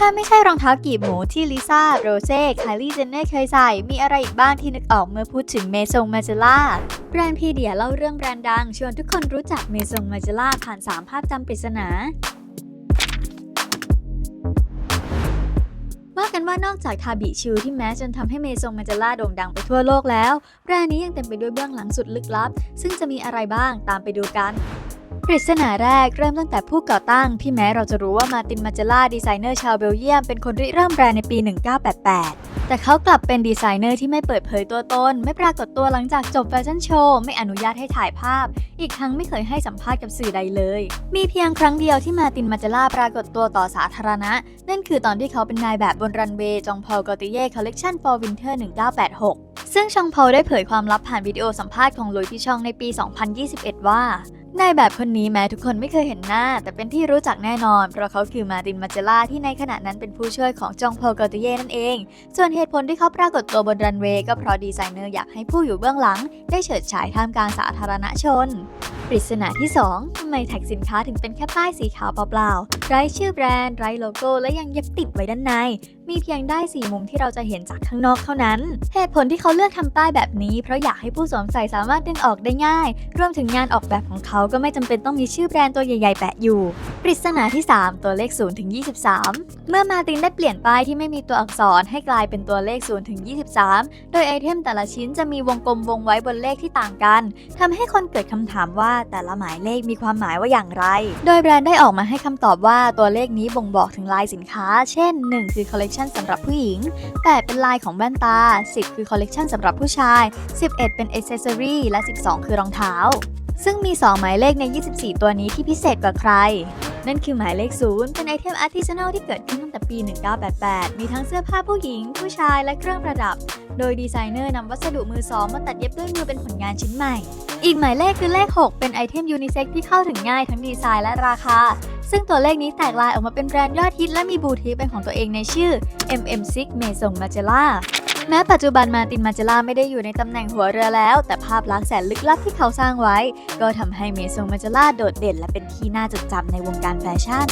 ถ้าไม่ใช่รองเท้ากีบหมูที่ลิซ่า โรเซ่ไคลี่เจนเน่เคยใส่ มีอะไรอีกบ้างที่นึกออกเมื่อพูดถึงเมซงมาเจล่า แบรนด์พีเดียเล่าเรื่องแบรนด์ดัง ชวนทุกคนรู้จักเมซงมาเจล่าผ่าน 3 ภาพจำปริศนาว่ากันว่านอกจากทาบิชิวที่แม้จนทำให้เมซงมาเจล่าโด่งดังไปทั่วโลกแล้ว แบรนด์นี้ยังเต็มไปด้วยเบื้องหลังสุดลึกลับ ซึ่งจะมีอะไรบ้างตามไปดูกัน ปริศนาแรกเริ่มตั้งแต่ผู้ก่อตั้งที่แม้เราจะรู้ว่ามาตินมาเจล่าดีไซเนอร์ชาวเบลเยียมเป็นคนริเริ่มแบรนด์ในปี 1988 แต่เขากลับเป็นดีไซเนอร์ที่ไม่เปิดเผยตัวตน ไม่ปรากฏตัวหลังจากจบแฟชั่นโชว์ ไม่อนุญาตให้ถ่ายภาพ อีกทั้งไม่เคยให้สัมภาษณ์กับสื่อใดเลย มีเพียงครั้งเดียวที่มาตินมาเจล่าปรากฏตัวต่อสาธารณะ นั่นคือตอนที่เขาเป็นนายแบบบนรันเวย์จองพอลกอติเย่คอลเลกชัน for winter 1986 ซึ่งชองพอลได้เผยความลับผ่านวิดีโอสัมภาษณ์ของลุยส์พิชองในปี 2021 ว่า นายแบบคนนี้แม้ทุกคนไม่เคยเห็นหน้า แต่เป็นที่รู้จักแน่นอน เพราะเขาคือมาตินมาเจล่าที่ในขณะนั้นเป็นผู้ช่วยของจองพลกอติเย่นั่นเอง ส่วนเหตุผลที่เขาปรากฏตัวบนรันเวย์ก็เพราะดีไซเนอร์อยากให้ผู้อยู่เบื้องหลัง ได้เฉิดฉายท่ามกลางสาธารณชน ปริศนาที่ 2 ทำไมแท็กสินค้าถึงเป็นแค่ป้ายสีขาวเปล่าๆ ไร้ชื่อแบรนด์ ไร้โลโก้ และยังเย็บติดไว้ด้านใน มีเพียงได้สี่มุมที่เราจะเห็นจากข้างนอกเท่านั้น เหตุผลที่เขาเลือกทำป้ายแบบนี้ เพราะอยากให้ผู้สวมใส่สามารถดึงออกได้ง่าย รวมถึงงานออกแบบของเขาก็ไม่จำเป็นต้องมีชื่อแบรนด์ตัวใหญ่ๆ แปะอยู่ ปริศนาที่ 3 ตัวเลข0ถึง23 เมื่อมาตินได้เปลี่ยนป้ายที่ไม่มีตัวอักษรให้กลายเป็นตัวเลข0ถึง23 โดยไอเทมแต่ละชิ้นจะมีวงกลมวงไว้บนเลขที่ต่างกันทำให้คนเกิดคำถามว่าแต่ละหมายเลขมีความหมายว่าอย่างไร โดยแบรนด์ได้ออกมาให้คำตอบว่าตัวเลขนี้บ่งบอกถึงลายสินค้า เช่น 1 คือคอลเลกชันสำหรับผู้หญิง 8 เป็นลายของแว่นตา 10 คือคอลเลกชันสำหรับผู้ชาย 11 เป็นอ c เซสซอรี่และ 12 คือรองเท้าซึ่งมี 2 หมายเลขใน 24 ตัวนี้ที่พิเศษกว่าใคร นั่นคือหมายเลข0เป็นไอเทมอาร์ติ a น a l ที่เกิดขึ้นตั้งแต่ปี 1988 มีทั้งเสื้อผ้าผู้หญิง ผู้ชายและเครื่องประดับ โดยดีไซเนอร์นำวัสดุมือสองมาตัดเย็บด้วยมือเป็นผลงานชิ้นใหม่ อีกหมายเลขคือเลข 6 เป็นไอเทมยูนิเซ็กที่เข้าถึงง่ายทั้งดีไซน์และราคา ซึ่งตัวเลขนี้แตกลายออกมาเป็นแบรนด์ยอดฮิตและมีบูติกเป็นของตัวเองในชื่อ MM6 Maison Margiela แม้ปัจจุบันมาตินมาเจล่าไม่ได้อยู่ในตำแหน่งหัวเรือแล้ว แต่ภาพลักษณ์แสนลึกลับที่เขาสร้างไว้ ก็ทำให้เมซงมาเจล่าโดดเด่นและเป็นที่น่าจดจำในวงการแฟชั่น